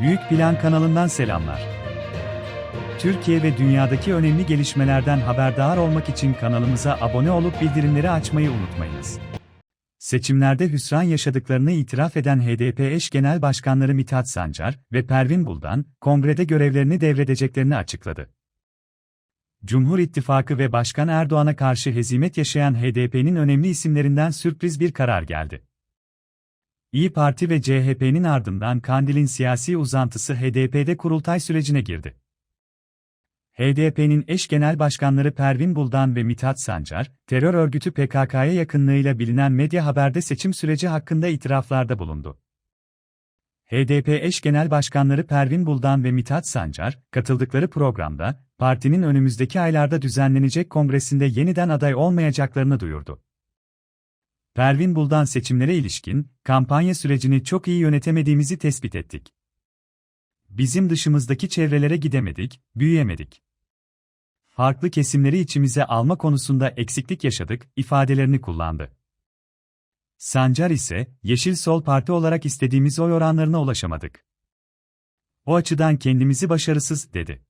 Büyük Plan kanalından selamlar. Türkiye ve dünyadaki önemli gelişmelerden haberdar olmak için kanalımıza abone olup bildirimleri açmayı unutmayınız. Seçimlerde hüsran yaşadıklarını itiraf eden HDP eş genel başkanları Mithat Sancar ve Pervin Buldan, kongrede görevlerini devredeceklerini açıkladı. Cumhur İttifakı ve Başkan Erdoğan'a karşı hezimet yaşayan HDP'nin önemli isimlerinden sürpriz bir karar geldi. İyi Parti ve CHP'nin ardından Kandil'in siyasi uzantısı HDP'de kurultay sürecine girdi. HDP'nin eş genel başkanları Pervin Buldan ve Mithat Sancar, terör örgütü PKK'ya yakınlığıyla bilinen medya haberde seçim süreci hakkında itiraflarda bulundu. HDP eş genel başkanları Pervin Buldan ve Mithat Sancar, katıldıkları programda, partinin önümüzdeki aylarda düzenlenecek kongresinde yeniden aday olmayacaklarını duyurdu. Pervin Buldan seçimlere ilişkin, kampanya sürecini çok iyi yönetemediğimizi tespit ettik. Bizim dışımızdaki çevrelere gidemedik, büyüyemedik. Farklı kesimleri içimize alma konusunda eksiklik yaşadık, ifadelerini kullandı. Sancar ise, Yeşil Sol Parti olarak istediğimiz oy oranlarına ulaşamadık. O açıdan kendimizi başarısız, dedi.